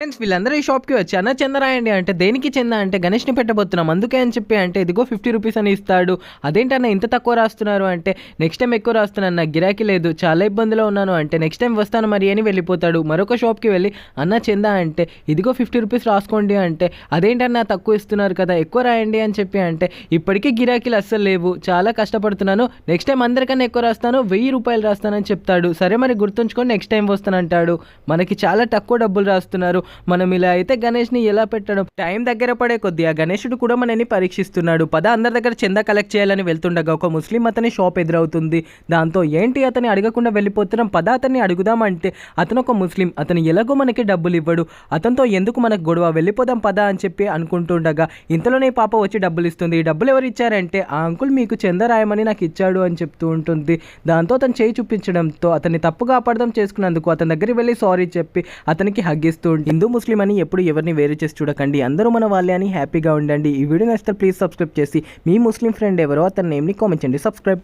Friends వీళ్ళందరూ ఈ షాప్కి వచ్చి అన్న చంద రాయండి అంటే దేనికి చెందా అంటే గణేష్ని పెట్టబోతున్నాం అందుకే అని చెప్పి అంటే ఇదిగో ఫిఫ్టీ రూపీస్ అని ఇస్తాడు. అదేంటన్న ఇంత తక్కువ రాస్తున్నారు అంటే నెక్స్ట్ టైం ఎక్కువ రాస్తున్నాను నాకు గిరాకీ లేదు చాలా ఇబ్బందిలో ఉన్నాను అంటే నెక్స్ట్ టైం వస్తాను మరి అని వెళ్ళిపోతాడు. మరొక షాప్కి వెళ్ళి అన్న చెందా అంటే ఇదిగో ఫిఫ్టీ రూపీస్ రాసుకోండి అంటే అదేంటన్నా తక్కువ ఇస్తున్నారు కదా ఎక్కువ రాయండి అని చెప్పి అంటే ఇప్పటికీ గిరాకీలు అస్సలు లేవు చాలా కష్టపడుతున్నాను నెక్స్ట్ టైం అందరికన్నా ఎక్కువ రాస్తాను వెయ్యి రూపాయలు రాస్తానని చెప్తాడు. సరే మరి గుర్తుంచుకొని నెక్స్ట్ టైం వస్తానంటాడు. మనకి చాలా తక్కువ డబ్బులు రాస్తున్నారు మనం ఇలా అయితే గణేష్ని ఎలా పెట్టడం? టైం దగ్గర పడే కొద్దీ ఆ గణేషుడు కూడా మనని పరీక్షిస్తున్నాడు. పద అందరి దగ్గర చందా కలెక్ట్ చేయాలని వెళ్తుండగా ఒక ముస్లిం అతని షాప్ ఎదురవుతుంది. దాంతో ఏంటి అతని అడగకుండా వెళ్ళిపోతున్నాం? పద అతన్ని అడుగుదామంటే అతను ఒక ముస్లిం. అతను ఎలాగో మనకి డబ్బులు ఇవ్వడు. అతనితో ఎందుకు మనకు గొడవ? వెళ్ళిపోదాం పద అని చెప్పి అనుకుంటుండగా ఇంతలోనే పాప వచ్చి డబ్బులు ఇస్తుంది. ఈ డబ్బులు ఎవరు ఇచ్చారంటే ఆ అంకుల్ మీకు చందా రాయమని నాకు ఇచ్చాడు అని చెప్తూ ఉంటుంది. దాంతో అతను చేయి చూపించడంతో అతన్ని తప్పుగా అపార్థం చేసుకున్నందుకు అతని దగ్గరికి వెళ్ళి సారీ చెప్పి అతనికి హగ్గిస్తూ ఉంటుంది. హిందూ ముస్లిం అని ఎప్పుడు ఎవరిని వేరు చేసి చూడకండి. అందరూ మన వాళ్ళే అని హ్యాపీగా ఉండండి. ఈ వీడియో నచ్చితే ప్లీజ్ సబ్స్క్రైబ్ చేసి మీ ముస్లిం ఫ్రెండ్ ఎవరో అతని నేమ్ని కామెంట్ చేయండి. సబ్స్క్రైబ్